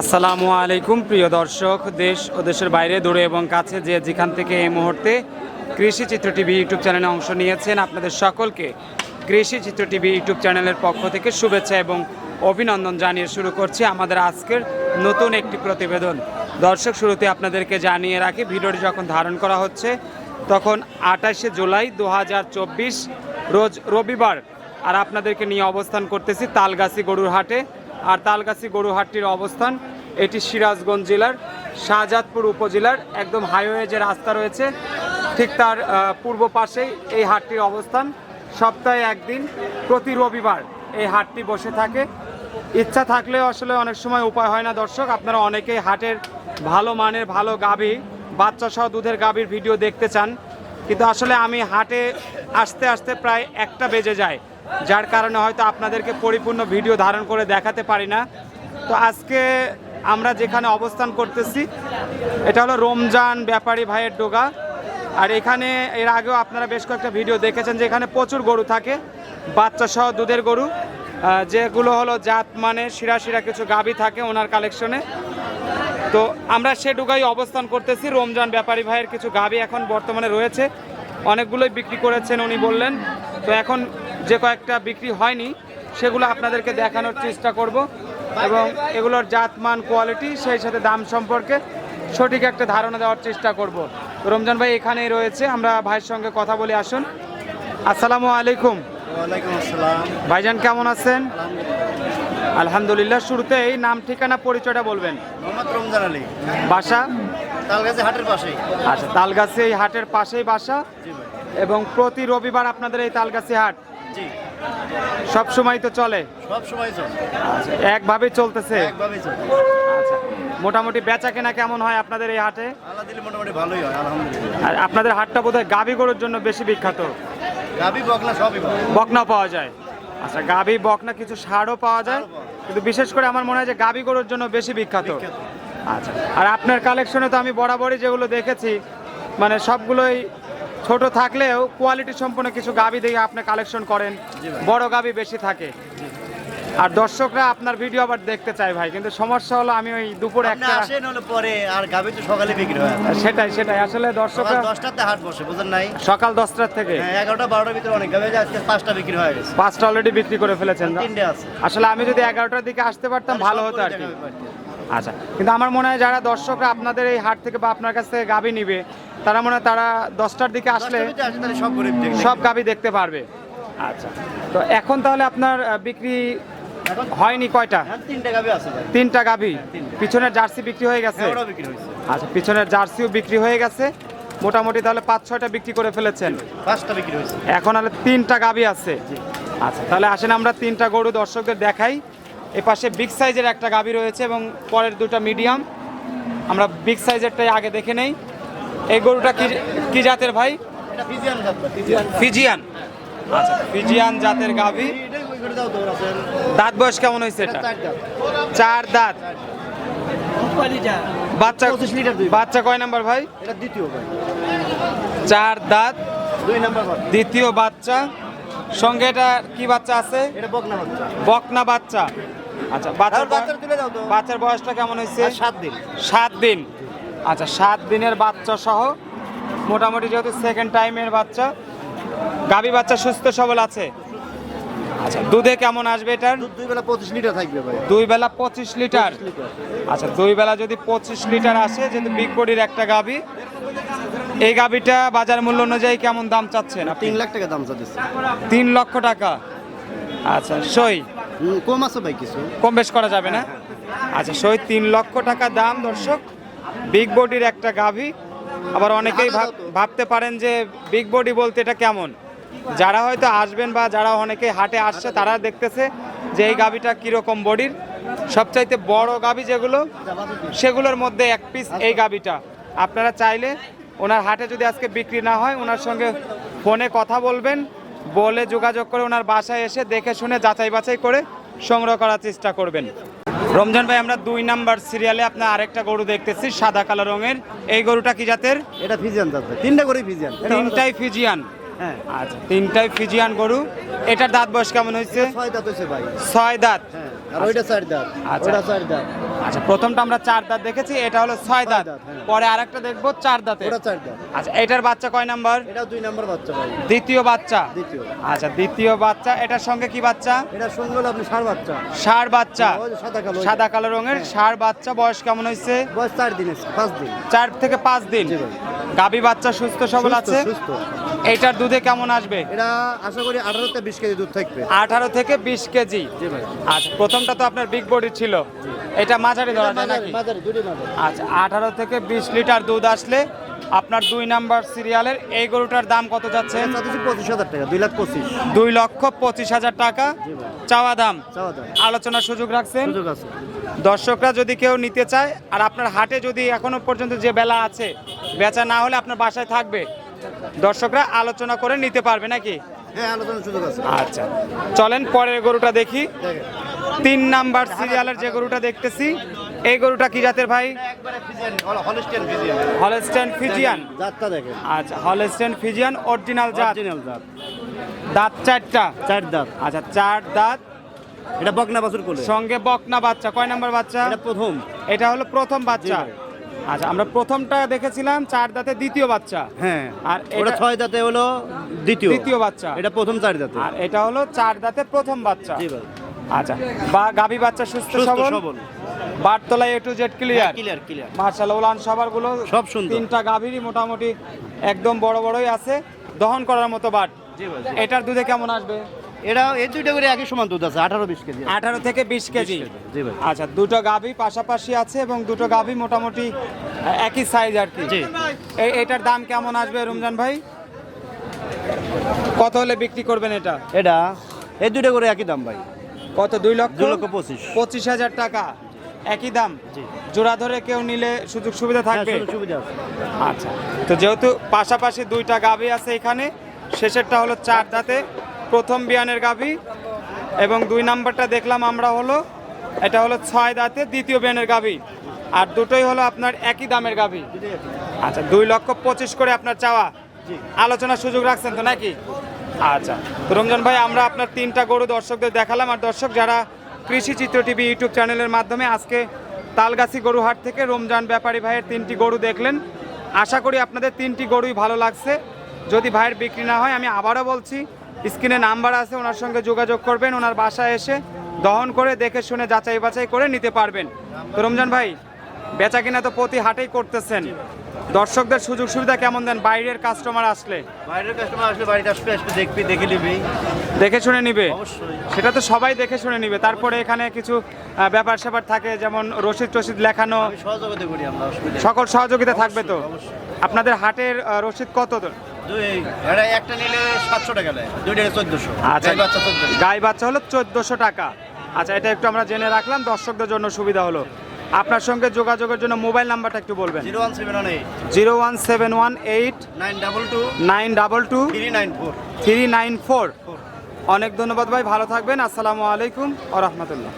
আসসালামু আলাইকুম, প্রিয় দর্শক, দেশ ও দেশের বাইরে, দূরে এবং কাছে যে যেখান থেকে এই মুহূর্তে কৃষি চিত্র টিভি ইউটিউব চ্যানেলে অংশ নিয়েছেন, আপনাদের সকলকে কৃষি চিত্র টিভি ইউটিউব চ্যানেলের পক্ষ থেকে শুভেচ্ছা এবং অভিনন্দন জানিয়ে শুরু করছি আমাদের আজকের নতুন একটি প্রতিবেদন। দর্শক, শুরুতে আপনাদেরকে জানিয়ে রাখি, ভিডিওটি যখন ধারণ করা হচ্ছে, তখন আঠাশে জুলাই দু হাজার চব্বিশ রোজ রবিবার, আর আপনাদেরকে নিয়ে অবস্থান করতেছি তালগাছি গরুর হাটে। আর তালগাছি গরু হাটটির অবস্থান, এটি সিরাজগঞ্জ জেলার শাহজাদপুর উপজেলার একদম হাইওয়ে যে রাস্তা রয়েছে, ঠিক তার পূর্ব পাশেই এই হাটটির অবস্থান। সপ্তাহে একদিন প্রতি রবিবার এই হাটটি বসে থাকে। ইচ্ছা থাকলেও আসলে অনেক সময় উপায় হয় না। দর্শক, আপনারা অনেকেই হাটের ভালো মানের, ভালো গাভী, বাচ্চা সহ দুধের গাভীর ভিডিও দেখতে চান। কিন্তু আসলে আমি হাটে আসতে আসতে প্রায় একটা বেজে যায়। যার কারণে হয়তো আপনাদেরকে পরিপূর্ণ ভিডিও ধারণ করে দেখাতে পারি না। তো আজকে আমরা যেখানে অবস্থান করতেছি, এটা হলো রমজান ব্যাপারী ভাইয়ের ডোগা। আর এখানে এর আগেও আপনারা বেশ কয়েকটা ভিডিও দেখেছেন যে এখানে প্রচুর গরু থাকে, বাচ্চা সহ দুধের গরু যেগুলো হলো জাত মানে শিরা শিরা কিছু গাভী থাকে ওনার কালেকশনে তো আমরা সে ডুগাই অবস্থান করতেছি। রমজান ব্যাপারী ভাইয়ের কিছু গাভী এখন বর্তমানে রয়েছে। অনেকগুলোই বিক্রি করেছেন উনি বললেন। তো এখন যে কয়েকটা বিক্রি হয়নি, সেগুলো আপনাদেরকে দেখানোর চেষ্টা করব এবং এগুলোর জাতমান কোয়ালিটি সেই সাথে দাম সম্পর্কে সঠিক একটা ধারণা দেওয়ার চেষ্টা করব। রমজান ভাই এখানেই রয়েছে। আমরা ভাইয়ের সঙ্গে কথা বলে আসুন। আসসালামু আলাইকুম। ভাইজান কেমন আছেন? আলহামদুলিল্লাহ। শুরুতে এই নাম ঠিকানা পরিচয়টা বলবেন। মোহাম্মদ রমজান আলী। বাসা? তালগাছি হাটের পাশেই। আচ্ছা তালগাছি এই হাটের পাশেই বাসা? এবং প্রতি রবিবার আপনাদের এই তালগাছি হাট? সব সময় তো চলে? সব সময় চলে। আচ্ছা একভাবেই চলতেছে? একভাবেই চলে। আচ্ছা মোটামুটি বেচা কেনা কেমন হয় আপনাদের এই হাটে? মোটামুটি ভালোই হয় আলহামদুলিল্লাহ। আর আপনাদের হাটটা বোধহয় গাভী গরুর জন্য বেশি বিখ্যাত? গাবি বকনা সবই বকনা পাওয়া যায়। আচ্ছা গাবি বকনা কিছু সারও পাওয়া যায়। কিন্তু বিশেষ করে আমার মনে হয় যে গাবি গরুর জন্য বেশি বিখ্যাত। বিখ্যাত। আচ্ছা আর আপনার কালেকশনে তো আমি বরাবরই যেগুলো দেখেছি মানে সবগুলোই ছোট থাকলেও কোয়ালিটি সম্পন্ন কিছু গাবি দেখে আপনি কালেকশন করেন। বড় গাবি বেশি থাকে। আর দর্শকরা আপনার ভিডিও আবার দেখতে চায় ভাই কিন্তু সমস্যা হলো আমি ওই দুপুর একটা আসেন হলে পরে আর গাবি তো সকালে বিক্রি হয়। সেটাই সেটাই। আসলে দর্শকরা দশটাতে হাট বসে বুঝেন নাই? সকাল দশটার থেকে। হ্যাঁ এগারোটা বারোটার ভিতরে অনেক গাবে আজকে পাঁচটা বিক্রি হয়ে গেছে। পাঁচটা অলরেডি বিক্রি করে ফেলেছেন। তিনটে আছে। আসলে আমি যদি এগারোটার দিকে আসতে পারতাম ভালো হতো আর কি। আচ্ছা কিন্তু আমার মনে হয় যারা দর্শকরা আপনাদের এই হাট থেকে বা আপনার কাছ থেকে গাবি নিবে তারা মনে হয় তারা দশটার দিকে আসলে সব গাবি দেখতে পারবে। আচ্ছা তো এখন তাহলে আপনার বিক্রি হয়নি কয়টা? হ্যাঁ গাবি আছে তিনটা গাবি পিছনের জার্সি বিক্রি হয়ে গেছে? হ্যাঁ আচ্ছা পিছনের জার্সিও বিক্রি হয়ে গেছে। মোটামুটি তাহলে পাঁচ ছয়টা বিক্রি করে ফেলেছেন। পাঁচটা বিক্রি হয়েছে। এখন হলে তিনটা গাবি আছে। আচ্ছা তাহলে আসেন আমরা তিনটা গরু দর্শকদের দেখাই। এ পাশে বিগ সাইজের একটা গাবি রয়েছে এবং পরের দুটো মিডিয়াম। আমরা বিগ সাইজেরটাই আগে দেখে নেই। এই গরুটা কি কি জাতের ভাই? Friesian Friesian. ফিজিয়ান। আচ্ছা ফিজিয়ান জাতের গাবি দাঁত বয়স কেমন হয়েছে এটা? চার দাঁত। বাচ্চা বাচ্চা কয় নাম্বার ভাই? এটা দ্বিতীয় ভাই। চার দাঁত। দুই নাম্বার দ্বিতীয় বাচ্চা। সঙ্গে এটা কি বাচ্চা আছে? এটা বকনা বাচ্চা। বকনা বাচ্চা। আচ্ছা বাচ্চার বাচ্চার বয়সটা কেমন হয়েছে? সাত দিন। সাত দিন। আচ্ছা সাত দিনের বাচ্চা সহ মোটামুটি যেহেতু সেকেন্ড টাইমের বাচ্চা গাবি বাচ্চা সুস্থ সবল আছে? আচ্ছা দুধে কেমন আসবে এটার? দুই বেলা পঁচিশ লিটার থাকবে ভাই। দুই বেলা পঁচিশ লিটার? আচ্ছা দুই বেলা যদি পঁচিশ লিটার আসে যেহেতু বিগ বডির একটা গাবি এই গাবিটা বাজার মূল্য অনুযায়ী কেমন দাম চাচ্ছেন আপনি? তিন লাখ টাকা দাম চাচ্ছে। তিন লক্ষ টাকা। আচ্ছা সই? কম আছে ভাই কিছু। কম বেশ করা যাবে না? আচ্ছা সই তিন লক্ষ টাকা দাম দর্শক। বিগ বডির একটা গাভী আবার অনেকেই ভাব- ভাবতে পারেন যে বিগ বডি বলতে এটা কেমন? যারা হয়তো আসবেন বা যারা অনেকেই হাটে আসছে তারা দেখতেছে যে এই গাভীটা কীরকম বডির। সবচাইতে বড় গাভী যেগুলো সেগুলোর মধ্যে এক পিস এই গাভীটা। আপনারা চাইলে ওনার হাটে যদি আজকে বিক্রি না হয় ওনার সঙ্গে ফোনে কথা বলবেন বলে যোগাযোগ করে ওনার বাসায় এসে দেখে শুনে যাচাই বাছাই করে সংগ্রহ করার চেষ্টা করবেন। রমজান ভাই আমরা দুই নাম্বার সিরিয়ালে আপনার আরেকটা গরু দেখতেছি সাদা কালো রঙের। এই গরুটা কি জাতের? এটা ফিজিয়ান তিনটা করে ফিজিয়ান তিনটাই ফিজিয়ান আচ্ছা তিনটাই ফিজিয়ান গরু। এটার দাঁত বয়স কেমন হয়েছে? ছয় দাঁত হয়েছে ভাই। ছয় দাঁত। হ্যাঁ আর ওইটা চার দাঁত। আচ্ছা। চার দাঁত। আচ্ছা প্রথমটা আমরা চার দাঁত দেখেছি এটা হলো ছয় দাঁত। হ্যাঁ। পরে আরেকটা দেখব চার দাঁতে। ওটা চার দাঁত। আচ্ছা এটার বাচ্চা কয় নাম্বার? এটা দুই নম্বর বাচ্চা ভাই। দ্বিতীয় বাচ্চা। দ্বিতীয়। আচ্ছা দ্বিতীয় বাচ্চা এটার সঙ্গে কি বাচ্চা? এটা সঙ্গে হলো আপনি সার বাচ্চা। ষাঁড় বাচ্চা সাদা কালো সাদা কালো রঙের ষাঁড় বাচ্চা বয়স কেমন হয়েছে? বয়স চার দিন পাঁচ দিন। চার থেকে পাঁচ দিন। গাবি বাচ্চা সুস্থ সবল আছে? সুস্থ। এইটার দুধে কেমন আসবে? এটা আশা করি আঠারো থেকে বিশ কেজি দুধ থাকবে। আঠারো থেকে বিশ কেজি? আচ্ছা প্রথমটা তো আপনার বিগ বডি ছিল। এটা মাঝারি ধরা যায় নাকি? আচ্ছা আঠারো থেকে বিশ লিটার দুধ আসলে আপনার দুই নাম্বার সিরিয়ালের এই গরুটার দাম কত যাচ্ছে? পঁচিশ হাজার টাকা দুই লাখ পঁচিশ। দুই লক্ষ পঁচিশ হাজার টাকা। চাওয়া দাম? চাওয়া দাম। আলোচনার সুযোগ রাখছেন? দর্শকরা যদি কেউ নিতে চায় আর আপনার হাটে যদি এখনও পর্যন্ত যে বেলা আছে বেচা না হলে আপনার বাসায় থাকবে দর্শকরা আলোচনা করে নিতে পারবে নাকি? হ্যাঁ আচ্ছা চলেন পরের গরুটা দেখি। তিন নাম্বার সিরিয়ালের যে গরুটা দেখতেছি এই গরুটা কি জাতের ভাই? Holstein Friesian. জাতটা দেখেন। আচ্ছা হলস্টেন ফিজিয়ান অরিজিনাল জাত। অরিজিনাল জাত। দাঁত চারটা? চার দাঁত। আচ্ছা চার দাঁত। এটা বকনা বাছুর কোলে। সঙ্গে বকনা বাচ্চা কয় নাম্বার বাচ্চা? এটা প্রথম। এটা হলো প্রথম বাচ্চা। আচ্ছা আমরা প্রথমটা দেখেছিলাম চার দাঁতে দ্বিতীয় বাচ্চা। হ্যাঁ আর এটা- ছয় দাঁতে হলো দ্বিতীয়। দ্বিতীয় বাচ্চা। এটা প্রথম চার দাঁতে। আর এটা হলো চার দাঁতে প্রথম বাচ্চা। জি ভাই। আচ্ছা বা গাভী বাচ্চা সুস্থ সবল? বারতলা A to Z clear clear clear martial উলান সবারগুলো সব সুন্দর। তিনটা গাভীরই মোটামুটি একদম বড় বড়ই আছে। দহন করার মতো বাট। জি ভাই। এটার দুধে কেমন আসবে? এটা এই দুইটা করে একই সমান দুধ আছে আঠারো বিশ কেজি আঠারো থেকে বিশ কেজি। জি ভাই। আচ্ছা দুটো গাভী পাশাপাশি আছে এবং দুটো গাভী মোটামুটি একই সাইজ আর কি। এটার দাম কেমন আসবে রমজান ভাই? কত হলে বিক্রি করবেন এটা? এটা এই দুইটা করে একই দাম ভাই। কত দুই লক্ষ? দুই লক্ষ পঁচিশ। পঁচিশ হাজার টাকা। একই দাম? জোড়া ধরে কেউ নিলে সুযোগ সুবিধা হ্যাঁ, থাকবে? সুবিধা আচ্ছা তো যেহেতু পাশাপাশি দুইটা গাভী আছে এখানে শেষেরটা হলো চার দাঁতে। প্রথম বিয়ানের গাভী এবং দুই নাম্বারটা দেখলাম আমরা হলো এটা হলো ছয় দাঁতে দ্বিতীয় বিয়ানের গাভী। আর দুটোই হলো আপনার একই দামের গাভী। আচ্ছা দুই লক্ষ পঁচিশ করে আপনার চাওয়া। জি। আলোচনার সুযোগ রাখছেন তো নাকি? আচ্ছা তো রমজান ভাই আমরা আপনার তিনটা গরু দর্শকদের দেখালাম। আর দর্শক যারা কৃষি চিত্র টিভি ইউটিউব চ্যানেলের মাধ্যমে আজকে তালগাছি গরুহাট থেকে রমজান ব্যাপারী ভাইয়ের তিনটি গরু দেখলেন আশা করি আপনাদের তিনটি গরুই ভালো লাগছে। যদি ভাইয়ের বিক্রি না হয় আমি আবারও বলছি স্ক্রিনে নাম্বার আছে ওনার সঙ্গে যোগাযোগ করবেন ওনার বাসায় এসে দহন করে দেখে শুনে যাচাই বাছাই করে নিতে পারবেন। তো রমজান ভাই বেচা কিনা তো প্রতি হাটেই করতেছেন। দর্শকদের সুযোগ সুবিধা কেমন দেন? বাইরের কাস্টমার আসলে? বাইরের কাস্টমার আসলে বাড়িতে আসবে আসবে দেখবি দেখে নিবি। দেখে শুনে নিবে? সেটা তো সবাই দেখে শুনে নিবে। তারপরে এখানে কিছু ব্যাপার স্যাপার থাকে যেমন রসিদ টসিদ লেখানো। সহযোগিতা করি আমরা সকল সহযোগিতা থাকবে তো? আপনাদের হাটের রসিদ কত? একটা নিলে সাতশো টাকা নেয় দুইটা চোদ্দশো। আচ্ছা। গাই বাচ্চা চোদ্দশো। গাই বাচ্চা হলো চোদ্দোশো টাকা। আচ্ছা এটা একটু আমরা জেনে রাখলাম দর্শকদের জন্য সুবিধা হলো। আপনার সঙ্গে যোগাযোগের জন্য মোবাইল নাম্বারটা একটু বলবেন। Zero one seven one eight. Zero one seven one eight nine double two. Nine double two three nine four. Three nine four. অনেক ধন্যবাদ ভাই ভালো থাকবেন। আসসালামু আলাইকুম ও রহমতুল্লাহ।